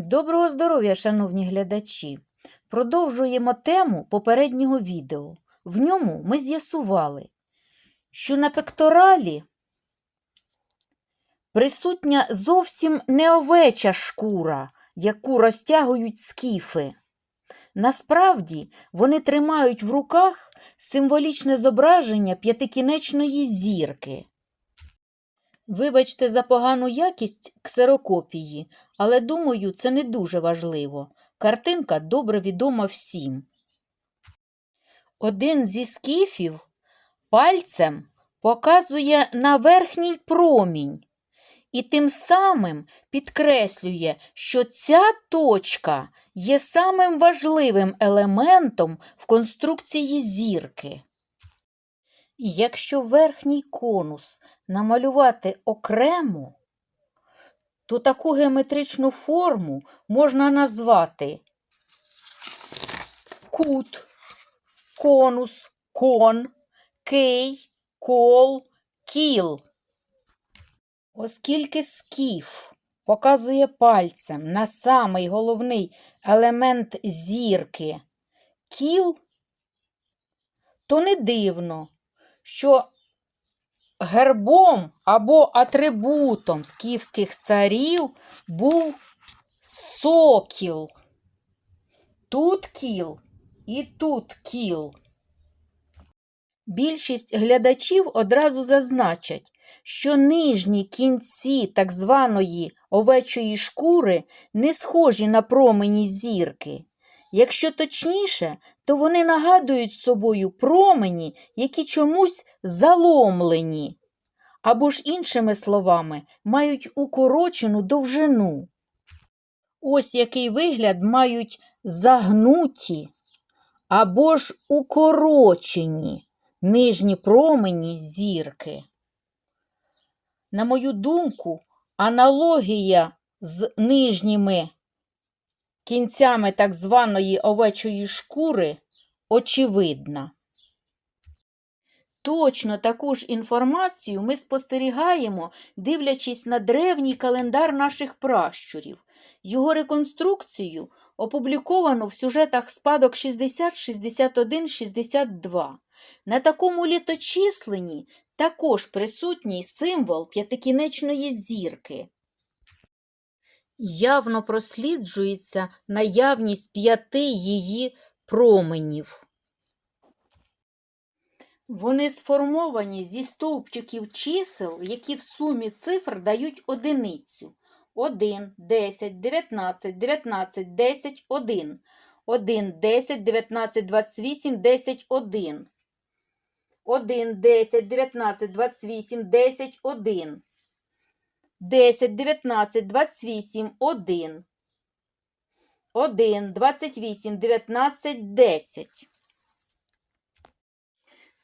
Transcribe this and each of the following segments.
Доброго здоров'я, шановні глядачі! Продовжуємо тему попереднього відео. В ньому ми з'ясували, що на пекторалі присутня зовсім не овеча шкура, яку розтягують скіфи. Насправді вони тримають в руках символічне зображення п'ятикінечної зірки. Вибачте за погану якість ксерокопії, але думаю, це не дуже важливо. Картинка добре відома всім. Один зі скіфів пальцем показує на верхній промінь і тим самим підкреслює, що ця точка є самим важливим елементом в конструкції зірки. Якщо верхній конус намалювати окремо, то таку геометричну форму можна назвати кут, конус, кон, кий, кол, кіл. Оскільки скіф показує пальцем на самий головний елемент зірки кіл, то не дивно, що гербом або атрибутом скіфських царів був сокіл. Тут кіл і тут кіл. Більшість глядачів одразу зазначать, що нижні кінці так званої овечої шкури не схожі на промені зірки. Якщо точніше, то вони нагадують собою промені, які чомусь заломлені, або ж, іншими словами, мають укорочену довжину. Ось який вигляд мають загнуті або ж укорочені нижні промені зірки. На мою думку, аналогія з нижніми кінцями так званої овечої шкури очевидна. Точно таку ж інформацію ми спостерігаємо, дивлячись на древній календар наших пращурів. Його реконструкцію опубліковано в сюжетах спадок 60, 61, 62. На такому літочисленні також присутній символ п'ятикінечної зірки. Явно просліджується наявність п'яти її променів. Вони сформовані зі стовпчиків чисел, які в сумі цифр дають одиницю. 1, 10, 19, 19, 10, 1. 1, 10, 19, 28, 10, 1. 1, 10, 19, 28, 10, 1. 10, 19, 28, 1. 1, 28, 19, 10.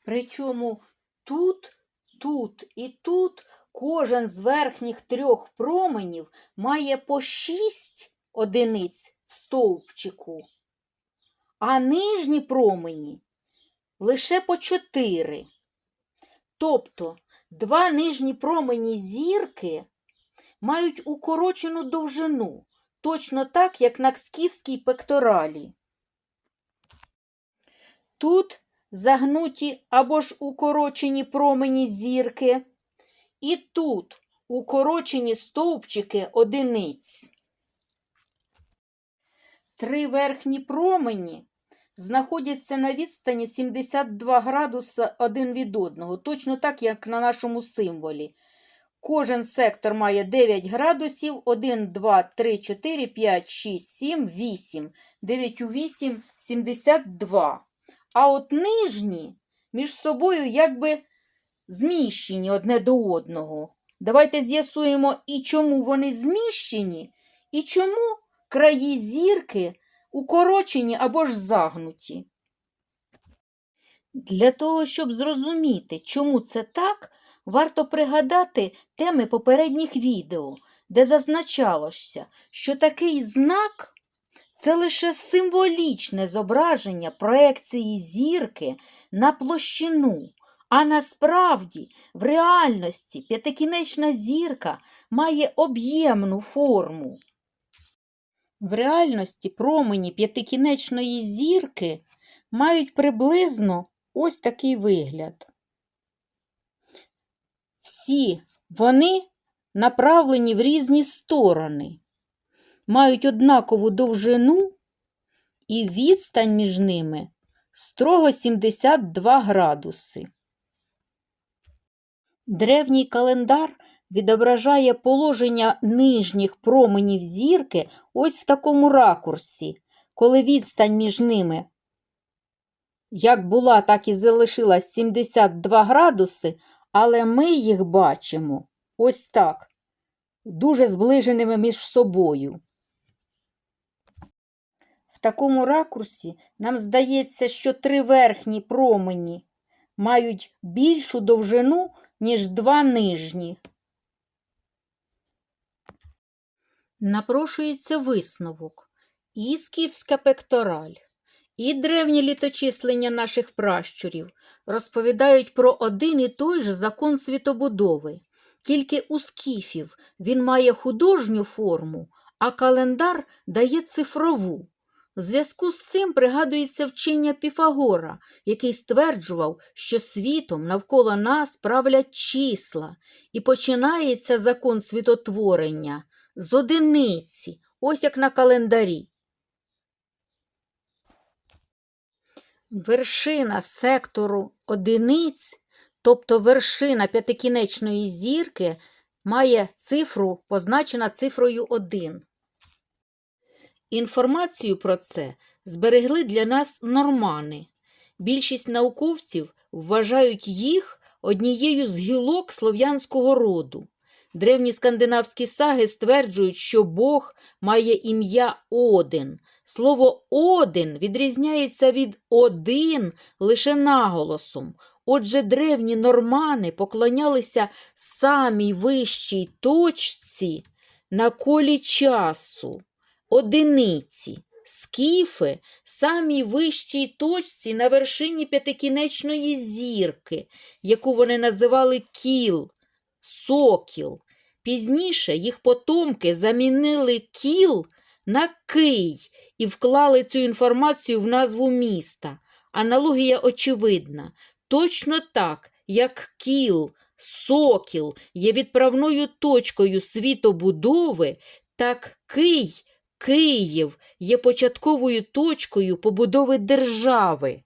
Причому тут, тут і тут кожен з верхніх трьох променів має по 6 одиниць в стовпчику, а нижні промені лише по 4. Тобто два нижні промені зірки мають укорочену довжину, точно так, як на скіфській пекторалі. Тут загнуті або ж укорочені промені зірки, і тут укорочені стовпчики одиниць. Три верхні промені знаходяться на відстані 72 градуса один від одного, точно так, як на нашому символі. Кожен сектор має 9 градусів, 1, 2, 3, 4, 5, 6, 7, 8. 9 у 8 – 72. А от нижні між собою якби зміщені одне до одного. Давайте з'ясуємо, і чому вони зміщені, і чому краї зірки укорочені або ж загнуті. Для того, щоб зрозуміти, чому це так, варто пригадати теми попередніх відео, де зазначалося, що такий знак це лише символічне зображення проекції зірки на площину, а насправді, в реальності, п'ятикінечна зірка має об'ємну форму. В реальності промені п'ятикінечної зірки мають приблизно ось такий вигляд. Всі вони направлені в різні сторони, мають однакову довжину і відстань між ними строго 72 градуси. Древній календар відображає положення нижніх променів зірки ось в такому ракурсі, коли відстань між ними як була, так і залишилась 72 градуси, але ми їх бачимо ось так, дуже зближеними між собою. В такому ракурсі нам здається, що три верхні промені мають більшу довжину, ніж два нижні. Напрошується висновок. І скіфська пектораль, і древні літочислення наших пращурів розповідають про один і той же закон світобудови. Тільки у скіфів він має художню форму, а календар дає цифрову. В зв'язку з цим пригадується вчення Піфагора, який стверджував, що світом навколо нас правлять числа, і починається закон світотворення з одиниці, ось як на календарі. Вершина сектору одиниць, тобто вершина п'ятикінечної зірки, має цифру, позначена цифрою 1. Інформацію про це зберегли для нас нормани. Більшість науковців вважають їх однією з гілок слов'янського роду. Древні скандинавські саги стверджують, що Бог має ім'я Один. Слово Один відрізняється від один лише наголосом. Отже, древні нормани поклонялися самій вищій точці на колі часу, одиниці. Скіфи самій вищій точці на вершині п'ятикінечної зірки, яку вони називали кіл, сокіл. Пізніше їх потомки замінили кіл на кий і вклали цю інформацію в назву міста. Аналогія очевидна. Точно так, як кіл, сокіл є відправною точкою світобудови, так кий, Київ є початковою точкою побудови держави.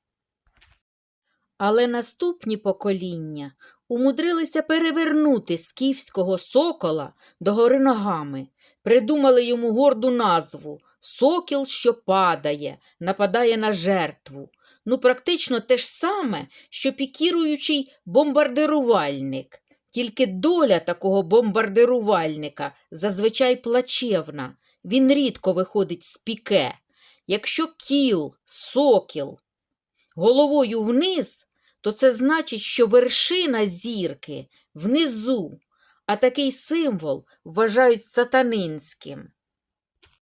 Але наступні покоління умудрилися перевернути скіфського сокола догори ногами, придумали йому горду назву Сокіл, що падає, нападає на жертву. Ну, практично те ж саме, що пікіруючий бомбардирувальник. Тільки доля такого бомбардирувальника зазвичай плачевна. Він рідко виходить з піке. Якщо кіл, сокіл головою вниз, то це значить, що вершина зірки внизу, а такий символ вважають сатанинським.